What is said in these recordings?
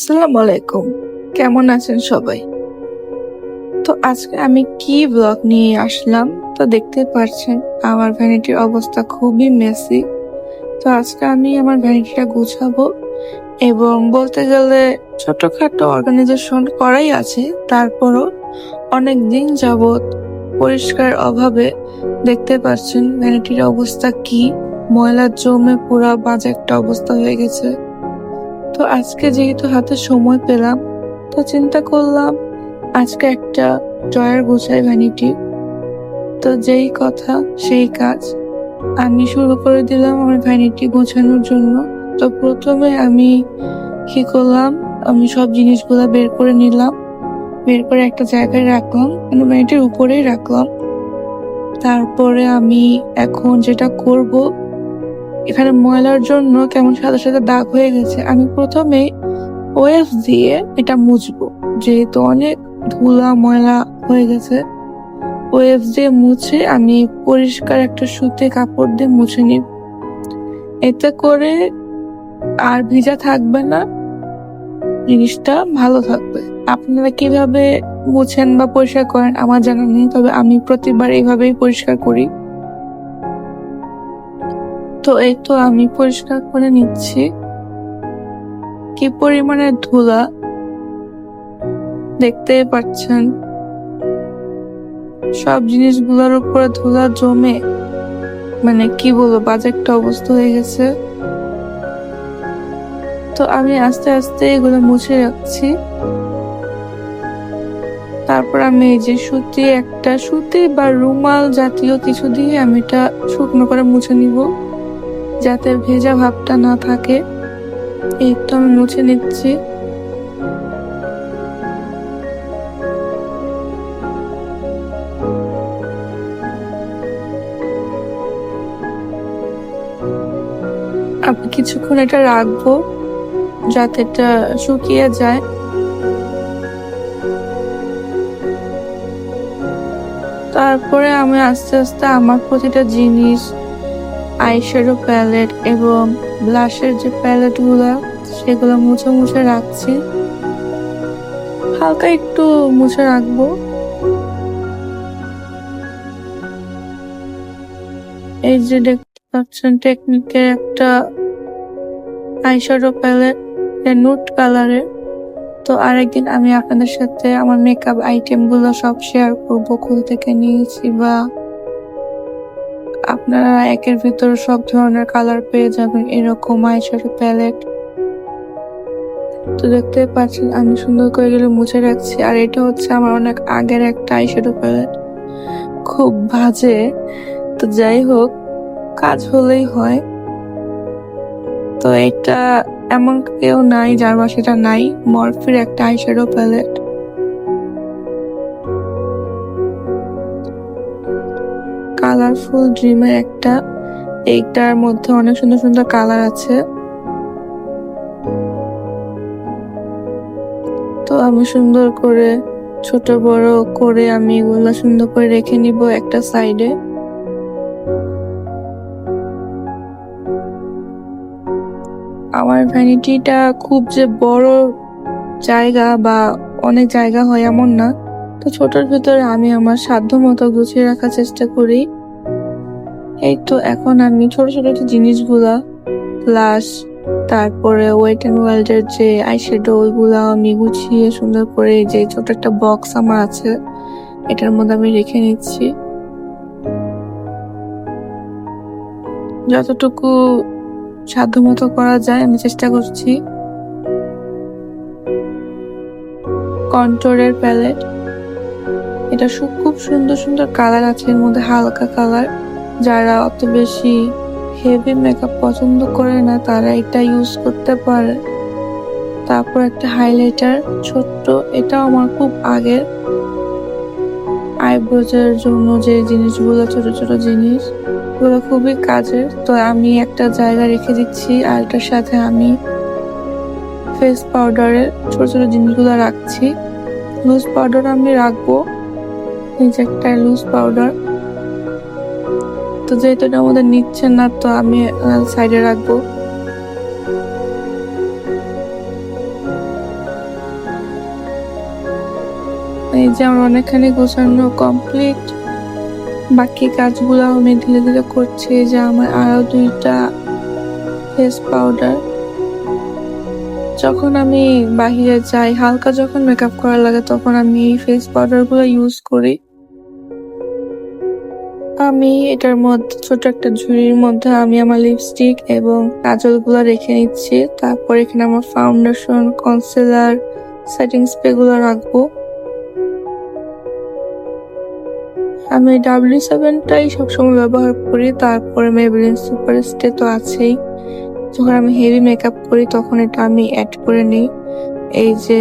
আসসালামু আলাইকুম কেমন আছেন সবাই? তো আজকে আমি কি ব্লগ নিয়ে আসলাম তো দেখতে পাচ্ছেন আমার ভ্যানিটির অবস্থা খুবই মেসি তো আজকে আমি আমার ভ্যানিটিটা গুছাবো এবং বলতে গেলে ছোটখাটো অর্গানাইজেশন করাই আছে। তারপরও অনেক দিন যাবৎ পরিষ্কার অভাবে দেখতে পাচ্ছেন ভ্যানিটির অবস্থা কি। ময়লা জমে পুরা বাজে একটা অবস্থা হয়ে গেছে। তো আজকে যেহেতু হাতে সময় পেলাম, তো চিন্তা করলাম আজকে একটা ড্রয়ার গোছাই ভ্যানিটি তো যেই কথা, সেই কাজ আমি শুরু করে দিলাম আমার ভ্যানিটি গোছানোর জন্য। তো প্রথমে আমি কি করলাম, আমি সব জিনিসগুলো বের করে নিলাম, বের করে একটা জায়গায় রাখলাম মানে ভ্যানিটির উপরেই রাখলাম। তারপরে আমি এখন যেটা করব এখানে ময়লার জন্য কেমন সাদা সাদা দাগ হয়ে গেছে, আমি প্রথমে ওয়েভ দিয়ে এটা মুছবো। যেহেতু অনেক ধুলা ময়লা হয়ে গেছে ওয়েভ দিয়ে মুছে আমি পরিষ্কার একটা সুতি কাপড় দিয়ে মুছে নিব। এতে করে আর ভিজা থাকবে না, জিনিসটা ভালো থাকবে। আপনারা কীভাবে মুছেন বা পরিষ্কার করেন আমার জানা নেই, তবে আমি প্রতিবার এইভাবেই পরিষ্কার করি। তো এই তো আমি পরিষ্কার করে নিচ্ছি। কি পরিমাণে ধুলা? দেখতেই পাচ্ছেন। সব জিনিসগুলোর উপরে ধুলা জমে। মানে কি বলব, বাজে একটা অবস্থা হয়ে গেছে। তো আমি আস্তে আস্তে এগুলো মুছে রাখছি। তারপর আমি এই যে সুতি, একটা সুতি বা রুমাল জাতীয় কিছু দিয়ে আমি এটা শুকনো করে মুছে নিব। যাতে ভেজা ভাবটা না থাকে। এই তো আমি মুছে নিচ্ছি। আমি কিছুক্ষণ এটা রাখব, যাতে এটা শুকিয়ে যায়। তারপরে আমি আস্তে আস্তে আমার প্রতিটা জিনিস আইশ্যাডো প্যালেট এবং ব্লাশের যে প্যালেটগুলো সেগুলো মুছে মুছে রাখছি। হালকা একটু মুছে রাখব। এই যে দেখতে পাচ্ছেন, টেকনিকের একটা আইশ্যাডো প্যালেট নুট কালারের। তো আরেকদিন আমি আপনাদের সাথে আমার মেকআপ আইটেমগুলো সব শেয়ার করব কোথা থেকে নিয়েছি বা আপনারা একের ভিতর সব ধরনের কালার পেয়ে যাবেন, এরকম আইশ্যাডো প্যালেট তো দেখতে পাচ্ছেন, আমি সুন্দর করে গেলে মুছে রাখছি। আর এটা হচ্ছে আমার অনেক আগের একটা আইশ্যাডো প্যালেট খুব বাজে। তো যাই হোক, কাজ হলেই হয়। তো এটা এমন কেউ নাই যার বাসাটা নাই, মরফির একটা আইশ্যাডো প্যালেট কালারফুল ড্রিমের একটা। এইটার মধ্যে অনেক সুন্দর সুন্দর কালার আছে। তো আমি সুন্দর করে, ছোট বড় করে আমি এগুলো সুন্দর করে রেখে নিব একটা সাইডে আমার ভ্যানিটিটা খুব যে বড় জায়গা বা অনেক জায়গা হয় এমন না। তো ছোটর ভিতরে আমি আমার সাধ্য মতো গুছিয়ে রাখার চেষ্টা করি। এই তো এখন আমি ছোট ছোট জিনিসগুলা ব্লাশ তারপরে ওয়েট অ্যান্ড ওয়াইল্ডের যে আইশ্যাডো ওইগুলো আমি গুছিয়ে সুন্দর করে যে ছোট একটা বক্স আমার আছে, এটার মধ্যে আমি রেখে নিচ্ছি। যতটুকু সাধ্যমতো করা যায় আমি চেষ্টা করছি। কন্ট্রোলের প্যালেট এটা খুব সুন্দর সুন্দর কালার আছে, এর মধ্যে হালকা কালার যারা অত বেশি হেভি মেকআপ পছন্দ করে না, তারা এটা ইউজ করতে পারে। তারপর একটা হাইলাইটার ছোট্ট, এটাও আমার খুব আগের। আইব্রোজের জন্য যে জিনিসগুলো, ছোট ছোট জিনিস, ওগুলো খুবই কাজের। তো আমি একটা জায়গা রেখে দিচ্ছি, আর এটার সাথে আমি ফেস পাউডারের ছোট ছোট জিনিসগুলো রাখছি। লুজ পাউডার আমি রাখব। এই যে একটা লুজ পাউডার তো যেহেতু এটা আমাদের নিচ্ছেন না, তো আমি সাইডে রাখব। এই যে আমার অনেকখানি গোছানো কমপ্লিট বাকি কাজগুলো আমি ধীরে ধীরে করছি যে আমার আরও দুইটা ফেস পাউডার যখন আমি বাহিরে যাই, হালকা যখন মেকআপ করা লাগে, তখন আমি এই ফেস পাউডারগুলো ইউজ করি। আমি এটার মধ্যে, ছোট একটা ঝুড়ির মধ্যে আমি আমার লিপস্টিক এবং কাজলগুলো রেখে নিচ্ছি। তারপর এখানে আমার ফাউন্ডেশন কনসিলার সেটিং স্প্রে গুলো রাখব। আমি ডাব্লিউ সেভেনটাই সবসময় ব্যবহার করি, তারপরে মেবেলিন সুপার স্টে তো আছেই। যখন আমি হেভি মেকআপ করি, তখন এটা আমি অ্যাড করে নিই। এই যে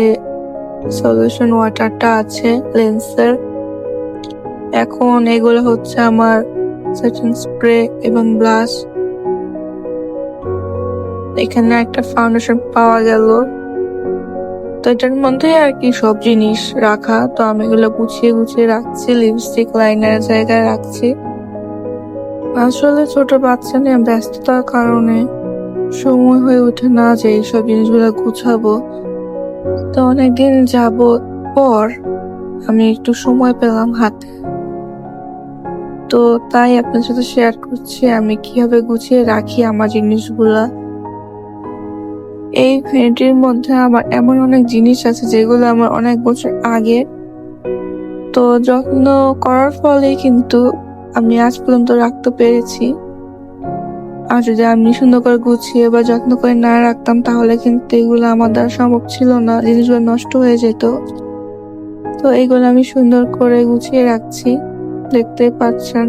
সলিউশন ওয়াটারটা আছে লেন্সের এখন এগুলো হচ্ছে আমার সেটিং স্প্রে এবং ব্লাশ এখানে একটা ফাউন্ডেশন পাওয়া গেল। তো এটার মধ্যে আর কি সব জিনিস রাখা। তো আমি এগুলো গুছিয়ে গুছিয়ে রাখছি লিপস্টিক লাইনার জায়গায় রাখছি। আসলে ছোট বাচ্চা নিয়ে ব্যস্ততার কারণে সময় হয়ে ওঠে না যে এইসব জিনিসগুলো গুছাবো। তো অনেকদিন যাব পর আমি একটু সময় পেলাম হাতে। তো তাই আপনার সাথে শেয়ার করছি, আমি কীভাবে গুছিয়ে রাখি আমার জিনিসগুলা। এই ভ্যানিটির মধ্যে আমার এমন অনেক জিনিস আছে যেগুলো আমার অনেক বছর আগে। তো যত্ন করার ফলে কিন্তু আমি আজ পর্যন্ত রাখতে পেরেছি। আর যদি আমি সুন্দর করে গুছিয়ে বা যত্ন করে না রাখতাম, তাহলে কিন্তু এগুলো আমার দ্বারা সম্ভব ছিল না, জিনিসগুলো নষ্ট হয়ে যেত। তো এইগুলো আমি সুন্দর করে গুছিয়ে রাখছি। দেখতে পাচ্ছেন।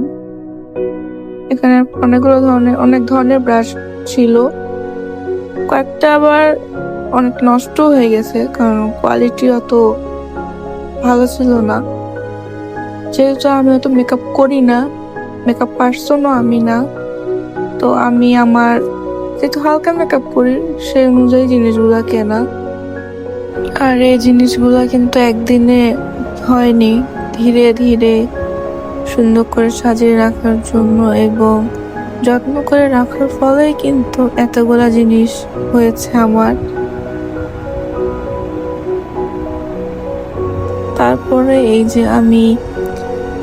এখানে অনেকগুলো ধরনের, অনেক ধরনের ব্রাশ ছিল। কয়েকটা আবার অনেক নষ্ট হয়ে গেছে, কারণ কোয়ালিটি অত ভালো ছিল না। যেহেতু আমি অত মেকআপ করি না মেকআপ পার্সনও আমি না, তো আমি আমার যেহেতু হালকা মেকআপ করি, সেই অনুযায়ী জিনিসগুলো কেনা। আর এই জিনিসগুলো কিন্তু একদিনে হয়নি, ধীরে ধীরে সুন্দর করে সাজিয়ে রাখার জন্য এবং যত্ন করে রাখার ফলেই কিন্তু এতগুলা জিনিস হয়েছে আমার। তারপরে এই যে আমি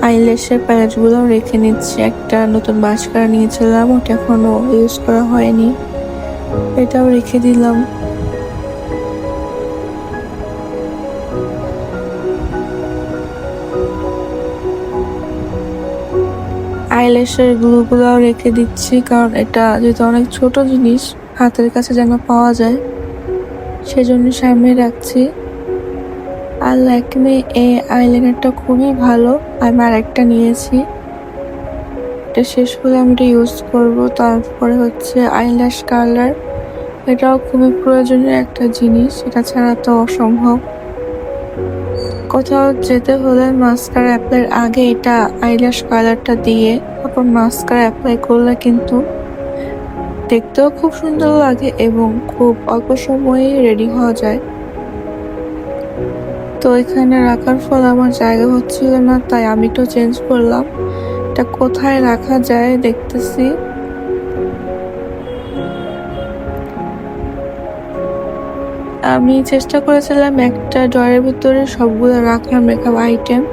আইল্যাশের প্যালেটগুলো রেখে নিচ্ছি, একটা নতুন বাস্কারা নিয়েছিলাম, ওটা এখনও ইউজ করা হয়নি। এটাও রেখে দিলাম। আইল্যাশের গ্লুগুলোও রেখে দিচ্ছি, কারণ এটা যেহেতু অনেক ছোট জিনিস, হাতের কাছে যেন পাওয়া যায়। সেজন্য সামনে রাখছি। আর ল্যাকমে এই আইলাইনারটা খুবই ভালো। আমি আর একটা নিয়েছি। এটা শেষ হলে আমি এটা ইউজ করব। তারপরে হচ্ছে আইল্যাশ কালার। এটাও খুবই প্রয়োজনীয় একটা জিনিস। এটা ছাড়া তো অসম্ভব। কোথাও যেতে হলে মাস্কারা অ্যাপ্লাইয়ের আগে এটা আইল্যাশ কালারটা দিয়ে তারপর মাস্কারা অ্যাপ্লাই করলে কিন্তু দেখতেও খুব সুন্দর লাগে এবং খুব অল্প সময়ে রেডি হওয়া যায়। তো এখানে রাখার ফলে আমার জায়গা হচ্ছিল না, তাই আমি একটু চেঞ্জ করলাম। এটা কোথায় রাখা যায় দেখতেছি। আমি চেষ্টা করেছিলাম একটা ড্রয়ের ভিতরে সবগুলো রাখার মেকআপ আইটেম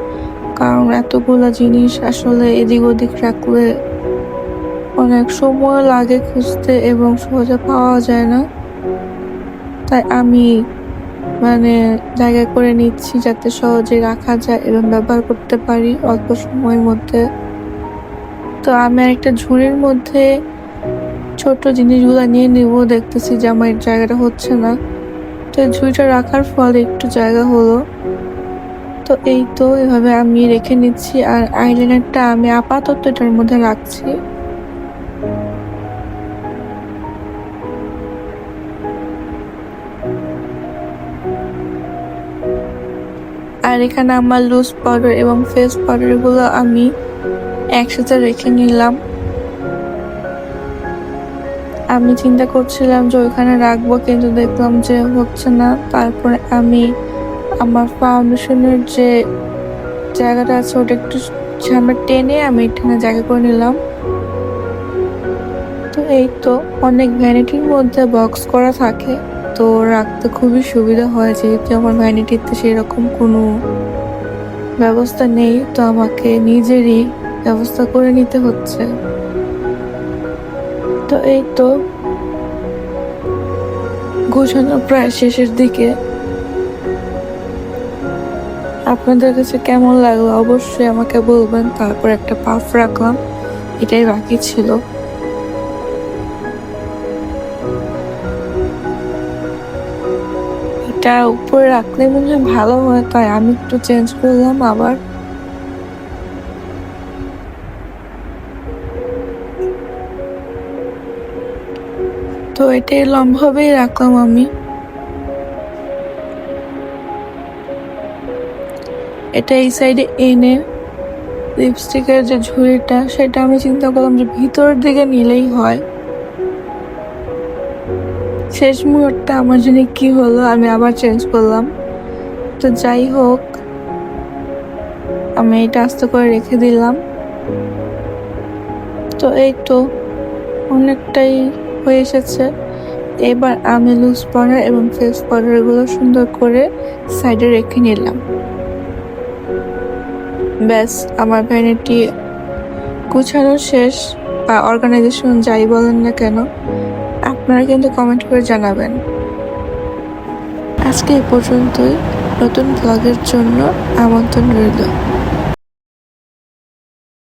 কারণ এতগুলো জিনিস আসলে এদিক ওদিক রাখলে অনেক সময় লাগে খুঁজতে এবং সহজে পাওয়া যায় না। তাই আমি মানে জায়গা করে নিচ্ছি যাতে সহজে রাখা যায় এবং ব্যবহার করতে পারি অল্প সময়ের মধ্যে। তো আমি একটা ঝুড়ির মধ্যে ছোট জিনিসগুলো নিয়ে নিব, দেখতেছি যে আমার জায়গাটা হচ্ছে না। তো ঝুড়িটা রাখার ফলে একটু জায়গা হলো। তো এই তো এভাবে আমি রেখে নিচ্ছি আর আইলাইনারটা আমি আপাতত এটার মধ্যে রাখছি। আর এখানে আমার লুজ পাউডার এবং ফেস পাউডারগুলো আমি একসাথে রেখে নিলাম। আমি চিন্তা করছিলাম যে ওইখানে রাখব, কিন্তু দেখলাম যে হচ্ছে না। তারপরে আমি আমার ফাউন্ডেশনের যে জায়গাটা আছে, ওটা একটু সামনে টেনে আমি এখানে জায়গা করে নিলাম। তো এই তো অনেক ভ্যানিটির মধ্যে বক্স করা থাকে। তো রাখতে খুবই সুবিধা হয়, যেহেতু আমার ভ্যানিটিতে সেরকম কোনো ব্যবস্থা নেই। তো আমাকে নিজেরই ব্যবস্থা করে নিতে হচ্ছে। তো এই তো গোছানো প্রায় শেষের দিকে। আপনাদের কাছে কেমন লাগল অবশ্যই আমাকে বলবেন, তারপর একটা পাফ রাখলাম, এটাই বাকি ছিল। এটা উপরে রাখলে মনে হয় ভালো হয়, তাই আমি একটু চেঞ্জ করলাম আবার। এটা এরকম ভাবেই রাখলাম আমি। এটা এই সাইডে এনে লিপস্টিকের যে ঝুড়িটা, সেটা আমি চিন্তা করলাম যে ভিতরের দিকে নিলেই হয়। শেষ মুহূর্তে আমার জন্য কি হলো আমি আবার চেঞ্জ করলাম। তো যাই হোক, আমি এটা আস্তে করে রেখে দিলাম। তো এই তো, অনেকটাই হয়ে এসেছে। এবার আমি লুজ পাউডার এবং ফেস পাউডারগুলো সুন্দর করে সাইডে রেখে নিলাম। ব্যাস, আমার ভ্যানিটি গুছানো শেষ বা অর্গানাইজেশন যাই বলেন না কেন, আপনারা কিন্তু কমেন্ট করে জানাবেন। আজকে এই পর্যন্তই। নতুন ব্লগের জন্য আমন্ত্রণ রইল।